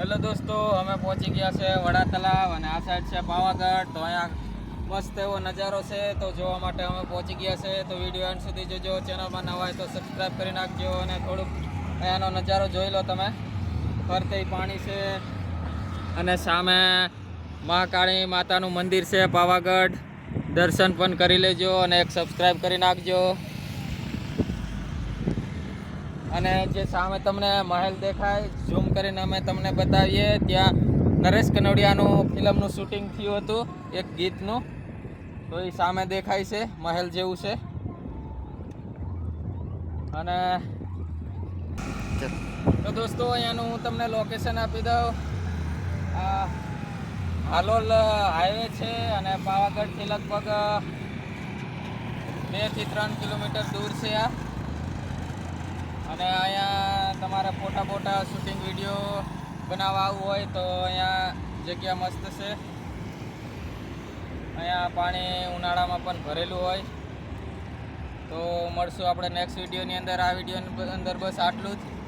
Hello દોસ્તો, અમે પહોંચી ગયા છે વડા તલાવ અને આ સાઈડ છે પાવાગઢ. તો અહીંયા મસ્ત એવો નજારો છે. તો જોવા માટે અમે પહોંચી ગયા છે. તો વીડિયો એન્ડ સુધી જોજો. ચેનલમાં નવા હોય તો સબસ્ક્રાઈબ કરી નાખજો અને થોડુંક અહીંયાનો નજારો જોઈ લો તમે. ફરતે પાણી છે અને સામે મહાકાળી માતાનું મંદિર છે પાવાગઢ. દર્શન પણ કરી લેજો અને એક સબસ્ક્રાઈબ કરી નાખજો. અને જે સામે તમને મહેલ દેખાય ઝૂમ કરીને અમે તમને બતાવીએ. ત્યાં નરેશ કનોડિયાનું ફિલ્મનું શૂટિંગ થયું હતું, એક ગીતનું. તો એ સામે દેખાય છે, મહેલ જેવું છે. અને તો દોસ્તો, અહીંયાનું હું તમને લોકેશન આપી દઉં. આ હાલોલ હાઈવે છે અને પાવાગઢથી લગભગ બેથી ત્રણ કિલોમીટર દૂર છે આ. અને અહીંયા તમારે ફોટા ફોટા શૂટિંગ વીડિયો બનાવવા આવવું હોય તો અહીંયા જગ્યા મસ્ત છે. અહીંયા પાણી ઉનાળામાં પણ ભરેલું હોય. તો મળશું આપણે નેક્સ્ટ વિડીયોની અંદર. આ વિડીયોની અંદર બસ આટલું જ.